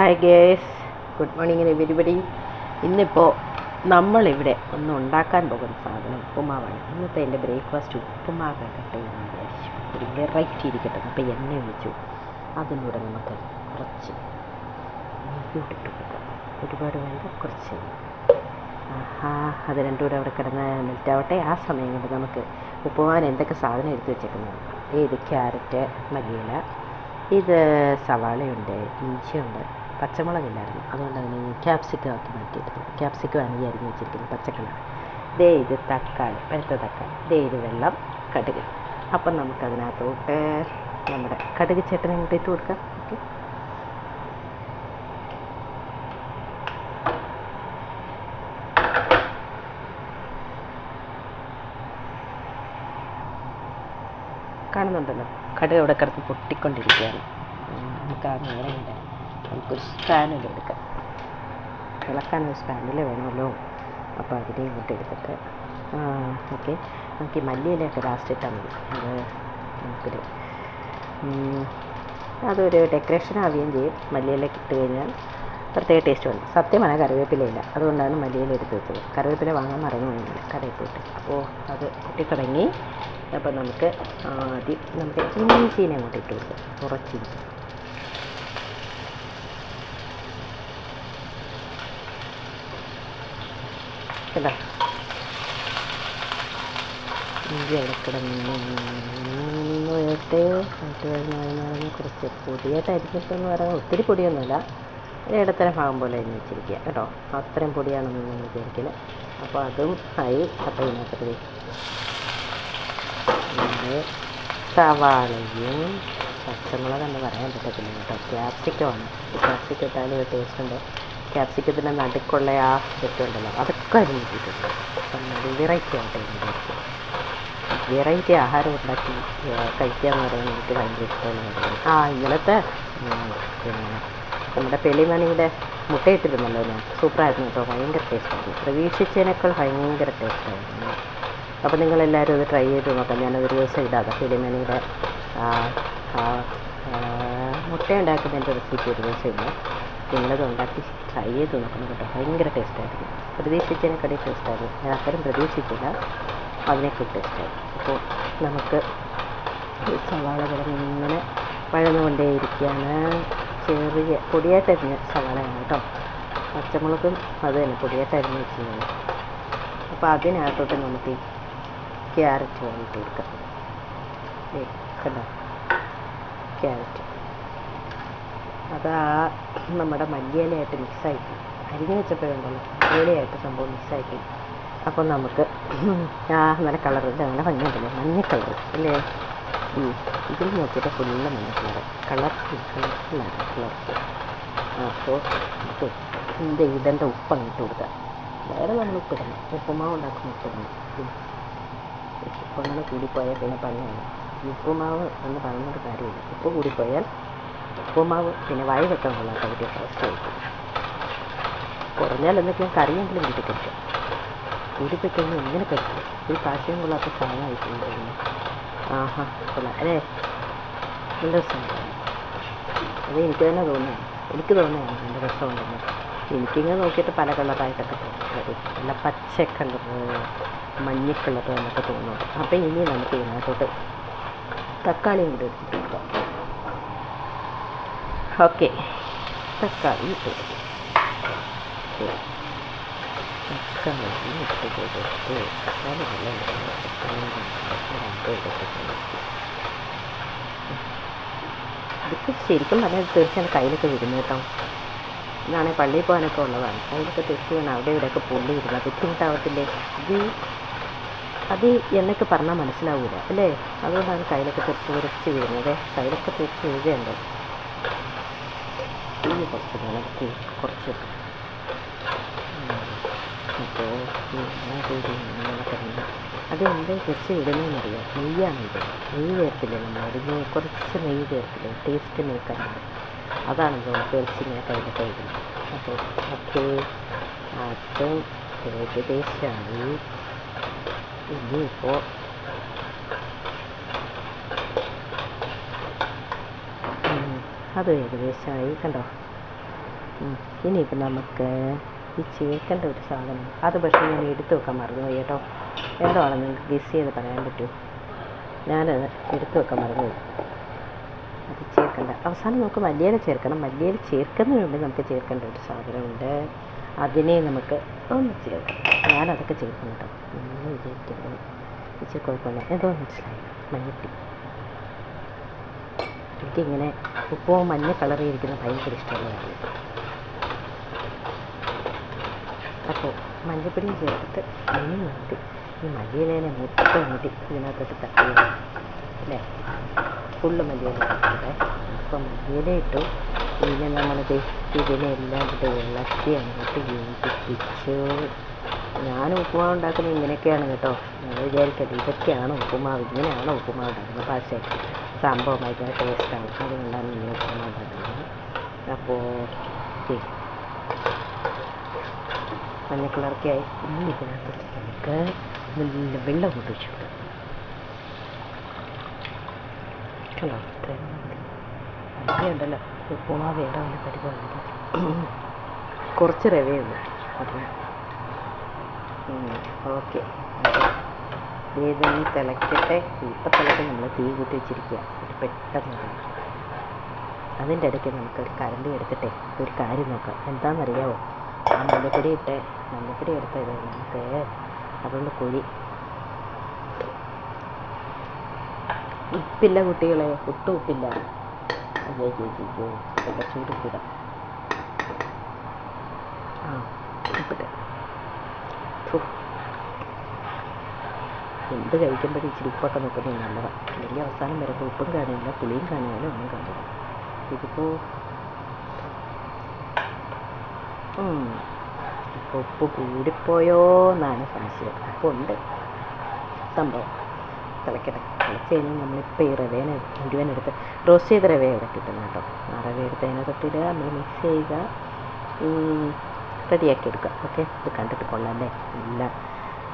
Hi guys good morning everybody ഇന്നിപ്പോൾ നമ്മളിവിടെ ഒന്ന് ഉണ്ടാക്കാൻ പോകുന്ന സാധനം ഉപ്പുമാവാണ്. ഇന്നത്തെ എന്റെ ബ്രേക്ക്ഫാസ്റ്റ് ഉപ്പുമാവാകട്ടെ എന്ന് വിചാരിച്ചു ഒരു വെറൈറ്റി ഇരിക്കട്ടെ. അപ്പോൾ എണ്ണ ഒഴിച്ചു. അതിലൂടെ നമുക്ക് കുറച്ച് നെയ്യോട്ടിട്ട് കൊടുക്കാം. ഒരുപാട് വേണ്ട കുറച്ച് ആഹാ അത് രണ്ടും കൂടെ അവിടെ കിടന്ന് മെൽറ്റാവട്ടെ ആ സമയം കൊണ്ട് നമുക്ക് ഉപ്പുമാവിന് എന്തൊക്കെ സാധനം എടുത്ത് വെച്ചേക്കുന്നത് ഇത് ക്യാരറ്റ് മല്ലിയില ഇത് സവാളയുണ്ട് ഇഞ്ചിയുണ്ട് പച്ചമുളകില്ലായിരുന്നു. അതുകൊണ്ട് അതിന് ക്യാപ്സിക്കം ആക്കി മാറ്റിയെടുത്തു ക്യാപ്സിക്കം ആണ് ഈ അരിഞ്ഞ് വെച്ചിരിക്കുന്നത് പച്ചക്കളർ ദേ ഇത് തക്കാളി പഴുത്ത തക്കാളി. ദേ ഇത് വെള്ളം കടുക്. അപ്പം നമുക്കതിനകത്തോട്ട് നമ്മുടെ കടുക് ചേട്ടനെ ഇങ്ങോട്ട് ഇട്ട് കൊടുക്കാം. ഓക്കെ. കാണുന്നുണ്ടല്ലോ? കടുക് അവിടെ കിടന്ന് പൊട്ടിക്കൊണ്ടിരിക്കുകയാണ്. നമുക്ക് ആ നേരം നമുക്കൊരു സ്പാനിൽ എടുക്കാം. തിളക്കാൻ ഒരു സ്പാനിൽ വേണമല്ലോ. അപ്പോൾ അതിനെ ഇങ്ങോട്ട് എടുത്തിട്ട് ഓക്കെ. നമുക്ക് ഈ മല്ലിയിലൊക്കെ ലാസ്റ്റ് ഇട്ടാൽ മതി. അത് നമുക്കൊരു അതൊരു ഡെക്കറേഷൻ ആവുകയും ചെയ്യും. മല്ലിയിലേക്ക് ഇട്ട് കഴിഞ്ഞാൽ പ്രത്യേക ടേസ്റ്റ് ഉണ്ട്. സത്യമാണ് കറിവേപ്പിലയില്ല അതുകൊണ്ടാണ് മല്ലിയില എടുത്ത് വെച്ചത്. കറിവേപ്പില വാങ്ങാൻ മറന്നു പോയില്ല കടയിൽ പോയിട്ട് അപ്പോൾ അത് പൊട്ടിത്തുടങ്ങി. അപ്പോൾ നമുക്ക് ആദ്യം നമുക്ക് ഇഞ്ചീനെ അങ്ങോട്ട് ഇട്ട് കൊടുക്കാം. കുറച്ച് ഇഞ്ചി. കേട്ടോ ഇഞ്ചി അവിടെ കിടന്ന് പോയിട്ട് ആയിട്ട് കഴിഞ്ഞ് കുറച്ച് പൊടിയായിട്ട് അരിഞ്ഞിട്ടെന്ന് പറയാൻ ഒത്തിരി പൊടിയൊന്നുമല്ല. ഒരു ഇടത്തരം ഭാഗം പോലെ അരിഞ്ഞ് വെച്ചിരിക്കുക കേട്ടോ. അത്രയും പൊടിയാണെന്ന് ഞാൻ വിചാരിക്കില്ല. അപ്പോൾ അതും ആയി. അപ്പോൾ ഇതിനകത്ത് ഇത് സവാളയും പച്ചമുളക് എന്ന് പറയാൻ പറ്റത്തില്ല കേട്ടോ. ക്യാപ്സിക്കമാണ്. ക്യാപ്സിക്കം ഇട്ടാലും ഒരു ടേസ്റ്റ് ഉണ്ട്. ക്യാപ്സിക്കത്തിന്റെ നടുക്കുള്ള ആ ഇതുണ്ടല്ലോ. അതൊക്കെ അരിഞ്ഞിട്ടുണ്ട് അപ്പം അത് വെറൈറ്റി ആയിട്ട് വിചാരിക്കും വെറൈറ്റി ആഹാരം ഉണ്ടാക്കി കഴിക്കുക എന്ന് പറയുന്നത് എനിക്ക് ഭയങ്കര ഇഷ്ടമുള്ള കാര്യമാണ് ആ ഉം, പിന്നെ നമ്മുടെ പെളിമണിയുടെ മുട്ടയിട്ടിരുന്നല്ലോ ഞാൻ. സൂപ്പറായിരുന്നു കേട്ടോ. ഭയങ്കര ടേസ്റ്റായിരുന്നു പ്രതീക്ഷിച്ചതിനേക്കാൾ ഭയങ്കര ടേസ്റ്റായിരുന്നു അപ്പോൾ നിങ്ങളെല്ലാവരും അത് ട്രൈ ചെയ്ത് നോക്കാം. ഞാനതൊരു ദിവസം ഇടാതെ പെളിമണിയുടെ മുട്ട ഉണ്ടാക്കുന്നതിന്റെ റെസിപ്പി ഒരു ദിവസം ഇല്ല നിങ്ങളത് ഉണ്ടാക്കി ട്രൈ ചെയ്ത് നോക്കണം കേട്ടോ. ഭയങ്കര ടേസ്റ്റായിരുന്നു പ്രതീക്ഷിച്ചതിനെക്കാട്ടി ടേസ്റ്റായിരുന്നു ഞാൻ അത്തരം പ്രതീക്ഷിച്ചില്ല. അതിനേക്കാൾ ടേസ്റ്റായി അപ്പോൾ നമുക്ക് സവാള കിടന്ന് ഇങ്ങനെ വഴന്നുകൊണ്ടേയിരിക്കുകയാണ്. ചെറിയ പൊടിയായിട്ട് അരിഞ്ഞ സവാളയാണ് കേട്ടോ. പച്ചമുളകും അത് തന്നെ പൊടിയായിട്ട് അരിഞ്ഞ് വെച്ചിരുന്നത് അപ്പോൾ അതിനകത്തോട്ട് നമുക്ക് ഈ ക്യാരറ്റ് വാങ്ങിയിട്ട് കൊടുക്കാം. കണ്ടോ? ക്യാരറ്റ് അത് ആ നമ്മുടെ മല്ലിയിലയായിട്ട് മിക്സായി അരിഞ്ഞ് വെച്ചപ്പോഴുണ്ടല്ലോ മല്ലിയിലയായിട്ട് സംഭവം മിക്സായി അപ്പോൾ നമുക്ക് ആ നല്ല കളർ നല്ല മഞ്ഞുണ്ടല്ലോ മഞ്ഞ കളർ അല്ലേ. ഇതിൽ നോക്കിയിട്ട് ഫുള്ള് മഞ്ഞ കളർ കളർഫുൾ കളർഫുള്ളാണ് കളർഫുൾ അപ്പോൾ നമുക്ക് ഇതിന്റെ ഉപ്പ് അങ്ങോട്ട് കൊടുക്കുക. വേറെ നമ്മൾ ഉപ്പിടണം ഉപ്പുമാവ് ഉണ്ടാക്കുന്ന ഉപ്പിടണം ഉപ്പ് അങ്ങനെ കൂടിപ്പോയാൽ പിന്നെ പണിയാണ്. ഉപ്പുമാവ് എന്ന് പറയുന്നൊരു കാര്യമില്ല. ഉപ്പ് കൂടിപ്പോയാൽ ഉപ്പുമാവ് പിന്നെ വായി വെക്കാൻ കൊള്ളാത്ത അവസ്ഥ ആയിരിക്കും കുറഞ്ഞാൽ എന്തെങ്കിലും കറിയെങ്കിലും വീട്ടിൽ കഴിക്കാം. കൂടിപ്പോയി കഴിഞ്ഞാൽ എങ്ങനെ കഴിക്കും? ഒരു കാശയും കൊള്ളാത്ത സാധനമായിട്ടുണ്ട് ആഹാ കൊള്ളാം. അല്ലേ? നല്ല രസമുണ്ട്? അത് എനിക്ക് തന്നെ തോന്നുന്നു. എനിക്ക് തോന്നുകയാണ് നല്ല രസമുണ്ടെന്ന്. എനിക്കിങ്ങനെ നോക്കിയിട്ട് പല കളറായിട്ടൊക്കെ തോന്നുന്നത് നല്ല പച്ച കളറ് മഞ്ഞ എന്നൊക്കെ തോന്നുന്നുണ്ട് അപ്പം ഇനി നമുക്ക് ഇതിനകത്തോട്ട് തക്കാളിയും കൂടി എടുത്തിട്ട് കൊടുക്കാം. ഓക്കെ തക്കാളി ഇട്ട് ശരിക്കും പറഞ്ഞാൽ തീർച്ചയായും കയ്യിലൊക്കെ വരുന്നു കേട്ടോ ഇതാണെങ്കിൽ പള്ളിയിൽ പോകാനൊക്കെ ഉള്ളതാണ്. കയ്യിലൊക്കെ തെറ്റി വേണം അവിടെ ഇവിടെയൊക്കെ പൊള്ളി വരുന്നത് ബുദ്ധിമുട്ടാവത്തില്ലേ അത് അത് എന്നൊക്കെ പറഞ്ഞാൽ മനസ്സിലാവൂല അല്ലേ? അതുകൊണ്ടാണ് കയ്യിലൊക്കെ തെറ്റി ഉരച്ച് വരുന്നത്. കയ്യിലൊക്കെ തെറ്റി വീഴുകയുണ്ട് തീ കുറച്ച് വേണം തീ കുറച്ച് അപ്പോൾ അത് എന്താ കുറച്ച് ഇടുന്നതെന്നറിയാം നെയ്യാണ് ഇത് നെയ്യ് ചേർത്തില്ലേ നമ്മൾ ഒരു നെയ്യ് കുറച്ച് നെയ്യ് ചേർത്തില്ലേ ടേസ്റ്റ് മേക്കാറുണ്ട് അതാണ് നമുക്ക് കുറച്ച് ഇങ്ങനെ കയ്യിലൊക്കെ ഇടുന്നത് അപ്പോൾ ഓക്കെ അത് ഏകദേശമായി ഇനിയിപ്പോൾ അത് ഏകദേശമായി കണ്ടോ ഉം. ഇനിയിപ്പോൾ നമുക്ക് ഈ ചേക്കേണ്ട ഒരു സാധനം അത് പക്ഷേ ഞാൻ എടുത്തു വെക്കാൻ മറന്നുപോയി കേട്ടോ. എന്താണെന്ന് നിങ്ങൾക്ക് ഗസ് ചെയ്ത് പറയാൻ പറ്റുമോ ഞാനത് എടുത്തു വെക്കാൻ മറന്നുപോയി. അത് ചേർക്കണ്ട. അവസാനം നമുക്ക് മല്ലിയില ചേർക്കണം. മല്ലിയില ചേർക്കുന്നതിന് മുമ്പ് നമുക്ക് ചേർക്കേണ്ട ഒരു സാധനമുണ്ട്. അതിനെ നമുക്ക് ഒന്ന് ചേർക്കാം. ഞാനതൊക്കെ ചേർക്കും കേട്ടോ. ഒന്നും വിചാരിക്കുന്നു ഇച്ചിരി കുഴപ്പമില്ല. എന്തോ മനസ്സിലായി. മഞ്ഞട്ടി എനിക്കിങ്ങനെ ഉപ്പോ മഞ്ഞ കളറിയിരിക്കുന്ന ഭയങ്കര ഇഷ്ടമുള്ള കാര്യം അപ്പോൾ മഞ്ഞപ്പൊടിയും ചേർത്തിട്ട് മഞ്ഞ നിർത്തി ഈ മല്ലിയിലേനെ മൊത്തം കൂടി ഇതിനകത്തോട്ട് തട്ടി അല്ലേ? ഫുള്ള് മല്ലിയില ഇട്ടിട്ടെ അപ്പം മല്ലിയില ഇട്ടു. പിന്നെ നമ്മളിത് ഇതിനെല്ലാം കൂടെ ഇളക്കി അങ്ങോട്ട് യോജിപ്പിച്ചു. ഞാൻ ഉപ്പുമാവ് ഉണ്ടാക്കുന്നത് ഇങ്ങനെയൊക്കെയാണ് കേട്ടോ. നിങ്ങൾ വിചാരിക്കട്ടെ ഇതൊക്കെയാണ് ഉപ്പുമാവ്. ഇങ്ങനെയാണ് ഉപ്പുമാവ് ഉണ്ടാക്കുന്നത്. പക്ഷേ സംഭവം ഭയങ്കര ടേസ്റ്റാണ് അതുകൊണ്ടാണ് ഇങ്ങനെ ഉപ്പുമാവ് ഉണ്ടാക്കുന്നത്. അപ്പോൾ മഞ്ഞ കളറൊക്കെ ആയി ഇനി ഇതിനകത്ത് നമുക്ക് നല്ല വെള്ളം കൊണ്ട് വെച്ചു ഉണ്ടല്ലോ. ഉപ്പുമാവ് വേറെ വല്ല പരിപാടി കുറച്ച് റവയുള്ളൂ അപ്പം ഓക്കെ. ഇതൊന്ന് തിളക്കട്ടെ. ഇപ്പം തിളക്കം നമ്മൾ തീ കൂട്ടി വെച്ചിരിക്കുക ഒരു പെട്ടെന്ന്. അതിന്റെ ഇടയ്ക്ക് നമുക്കൊരു കരണ്ടി എടുത്തിട്ടേ. ഒരു കാര്യം നോക്കാം. എന്താണെന്നറിയാമോ ആ മഞ്ഞപ്പൊടി ഇട്ട് മഞ്ഞപ്പൊടി എടുത്തത് നമുക്ക് അതുകൊണ്ട് കുഴി. ഉപ്പില്ല കുട്ടികളെ ഒട്ടും ഉപ്പില്ല. അയ്യോ അയ്യോ ഇതൊക്കെ ചൂടുപ്പിടാം. ആ ഉപ്പിട്ട്. എന്ത് കഴിക്കുമ്പോഴും ഇച്ചിരി ഉപ്പൊക്കെ നിൽക്കുന്നത് നല്ലതാണ് അല്ലെങ്കിൽ അവസാനം വരുമ്പോൾ ഉപ്പും കാണില്ല പുളിയും കാണില്ല ഒന്നും കാണില്ല. ഇതിപ്പോൾ ഇപ്പോൾ ഉപ്പ് കൂടിപ്പോയോ എന്നാണ് സംശയം. അപ്പോൾ ഉണ്ട്. സംഭവം. തിളക്കട്ടെ. തിളച്ച് കഴിഞ്ഞാൽ നമ്മളിപ്പോൾ ഈ റവേനെ മുഴുവൻ എടുത്ത് റോസ്റ്റ് ചെയ്ത റവ ഇവിടെ കിട്ടുന്നത് കേട്ടോ. ആ റവ എടുത്ത് അതിനകത്തോട്ടിടുക നമ്മൾ മിക്സ് ചെയ്യുക. റെഡിയാക്കി എടുക്കുക. ഓക്കെ? ഇത് കണ്ടിട്ട് കൊള്ളാം അല്ലേ? നല്ല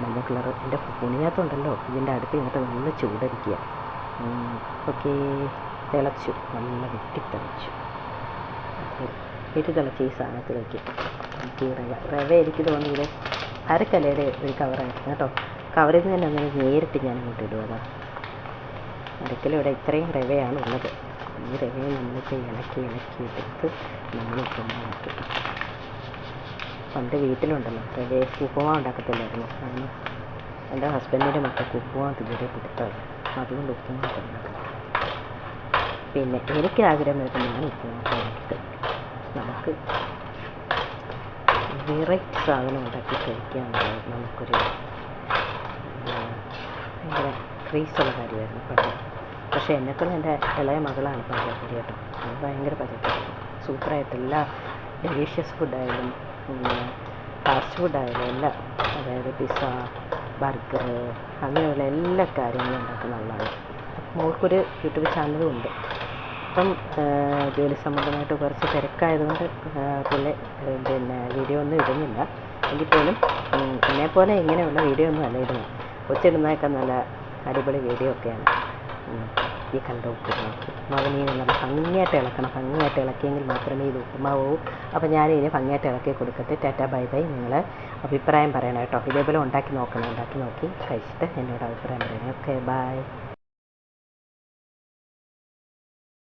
മഞ്ഞ കളർ എന്റെ പുണിനകത്തുണ്ടല്ലോ ഇതിന്റെ അടുത്ത് ഇങ്ങോട്ട് നല്ല ചൂടടിക്കുക ഓക്കെ. തിളച്ചു. നല്ല വെട്ടി അപ്പോൾ തിളച്ച ഈ സാധനത്തിലേക്ക് ഈ റവ റവ എനിക്ക് തോന്നിയത് അരക്കലയുടെ ഒരു കവറായിരുന്നു കേട്ടോ. കവറിൽ നിന്ന് തന്നെ അങ്ങനെ നേരിട്ട് ഞാൻ അങ്ങോട്ട് ഇടുക അതാ. അരക്കലയുടെ ഇത്രയും റവയാണ് ഉള്ളത്. ഈ റവയെ നമ്മളിപ്പോൾ ഇളക്കി ഇളക്കി എടുത്ത് നമ്മൾ ഉപ്പുമാക്കി പണ്ട് വീട്ടിലുണ്ടല്ലോ. റവ ഉപ്പുമാ ഉണ്ടാക്കത്തില്ലായിരുന്നു. കാരണം എന്റെ ഹസ്ബൻഡിന്റെ മക്കൾക്ക് ഉപ്പുമാ തീരെ കൊടുത്തത് അതുകൊണ്ട് ഉപ്പുമാ ഉണ്ടാക്കും പിന്നെ എനിക്ക് ആഗ്രഹം വരുമ്പോൾ ഞാൻ ഉപ്പുമാ നമുക്ക് വെറൈറ്റി സാധനം ഉണ്ടാക്കി കഴിക്കാമെന്നുള്ളത് നമുക്കൊരു ഭയങ്കര ക്രേസുള്ള കാര്യമായിരുന്നു പണ്ട്. പക്ഷേ എന്നെക്കൊണ്ട് എന്റെ ഇളയ മകളാണ് പാചകക്കാരി കേട്ടോ. അത് ഭയങ്കര പാചകക്കാരി സൂപ്പറായിട്ട് എല്ലാ ഡെലീഷ്യസ് ഫുഡായാലും ഫാസ്റ്റ് ഫുഡായാലും എല്ലാം അതായത് പിസ്സ ബർഗർ അങ്ങനെയുള്ള എല്ലാ കാര്യങ്ങളും ഉണ്ടാക്കുന്ന ആളാണ്. മോൾക്കൊരു യൂട്യൂബ് ചാനലും ഉണ്ട്. ഇപ്പം ജോലി സംബന്ധമായിട്ട് കുറച്ച് തിരക്കായതുകൊണ്ട് പുള്ളി പിന്നെ വീഡിയോ ഒന്നും ഇടുന്നില്ല. എങ്കിൽ പോലും പോലെ ഇങ്ങനെയുള്ള വീഡിയോ ഒന്നും അല്ല ഇടുന്നത്. കൊച്ചിടുന്നതൊക്കെ നല്ല അടിപൊളി വീഡിയോ ഒക്കെയാണ്. ഈ കണ്ട ഉപ്പുമാവ്. ഉപ്പുമാവിനെ നല്ല ഭംഗിയായിട്ട് ഇളക്കണം. ഭംഗിയായിട്ട് ഇളക്കിയെങ്കിൽ മാത്രമേ ഇത് ഉപ്പുമാവൂ അപ്പോൾ ഞാൻ ഇതിനെ ഭംഗിയായിട്ട് ഇളക്കി കൊടുക്കട്ടെ. Tata bye bye. നിങ്ങൾ അഭിപ്രായം പറയണം കേട്ടോ. ഇതേപോലെ ഉണ്ടാക്കി നോക്കണം. ഉണ്ടാക്കി നോക്കി കഴിച്ചിട്ട് എന്നോട് അഭിപ്രായം പറയണം. Okay bye.